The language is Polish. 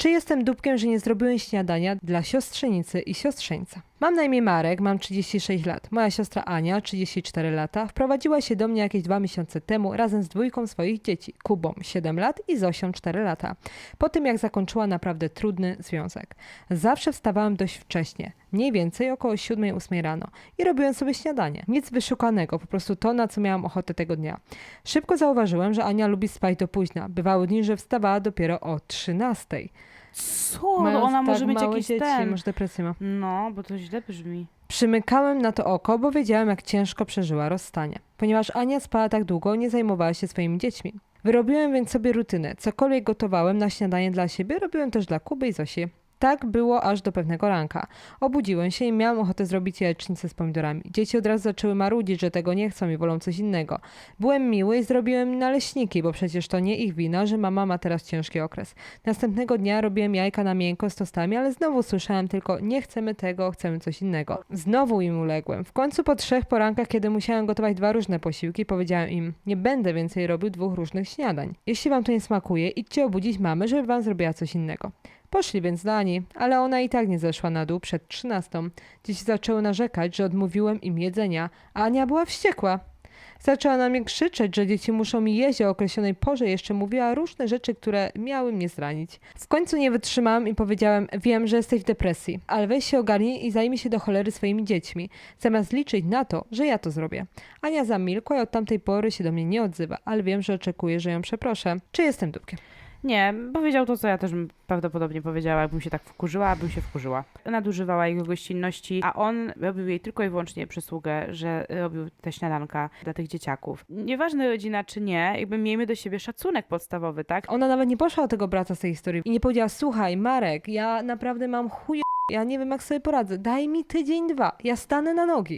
Czy jestem dupkiem, że nie zrobiłem śniadania dla siostrzenicy i siostrzeńca? Mam na imię Marek, mam 36 lat. Moja siostra Ania, 34 lata, wprowadziła się do mnie jakieś dwa miesiące temu razem z dwójką swoich dzieci, Kubą 7 lat i Zosią 4 lata. Po tym jak zakończyła naprawdę trudny związek. Zawsze wstawałem dość wcześnie, mniej więcej około 7-8 rano i robiłem sobie śniadanie. Nic wyszukanego, po prostu to, na co miałam ochotę tego dnia. Szybko zauważyłem, że Ania lubi spać do późna. Bywały dni, że wstawała dopiero o 13. Co? No ona może tak mieć małe jakiś dzieci, ten... może depresję ma. No, bo to źle brzmi. Przymykałem na to oko, bo wiedziałem, jak ciężko przeżyła rozstanie. Ponieważ Ania spała tak długo, nie zajmowała się swoimi dziećmi. Wyrobiłem więc sobie rutynę. Cokolwiek gotowałem na śniadanie dla siebie, robiłem też dla Kuby i Zosi. Tak było aż do pewnego ranka. Obudziłem się i miałem ochotę zrobić jajecznicę z pomidorami. Dzieci od razu zaczęły marudzić, że tego nie chcą i wolą coś innego. Byłem miły i zrobiłem naleśniki, bo przecież to nie ich wina, że mama ma teraz ciężki okres. Następnego dnia robiłem jajka na miękko z tostami, ale znowu słyszałem tylko nie chcemy tego, chcemy coś innego. Znowu im uległem. W końcu po trzech porankach, kiedy musiałem gotować dwa różne posiłki, powiedziałem im, nie będę więcej robił dwóch różnych śniadań. Jeśli wam to nie smakuje, idźcie obudzić mamę, żeby wam zrobiła coś innego. Poszli więc do Ani, ale ona i tak nie zeszła na dół przed trzynastą. Dzieci zaczęły narzekać, że odmówiłem im jedzenia, a Ania była wściekła. Zaczęła na mnie krzyczeć, że dzieci muszą mi jeść o określonej porze. Jeszcze mówiła różne rzeczy, które miały mnie zranić. W końcu nie wytrzymałam i powiedziałem: Wiem, że jesteś w depresji, ale weź się ogarnij i zajmij się do cholery swoimi dziećmi, zamiast liczyć na to, że ja to zrobię. Ania zamilkła i od tamtej pory się do mnie nie odzywa, ale wiem, że oczekuje, że ją przeproszę. Czy jestem dupkiem? Nie, powiedział to, co ja też prawdopodobnie powiedziała, jakbym się tak wkurzyła, bym się wkurzyła. Nadużywała jego gościnności, a on robił jej tylko i wyłącznie przysługę, że robił te śniadanka dla tych dzieciaków. Nieważne rodzina czy nie, jakby miejmy do siebie szacunek podstawowy, tak? Ona nawet nie poszła do tego brata z tej historii i nie powiedziała: Słuchaj, Marek, ja naprawdę mam chuj. Ja nie wiem, jak sobie poradzę. Daj mi tydzień, dwa. Ja stanę na nogi.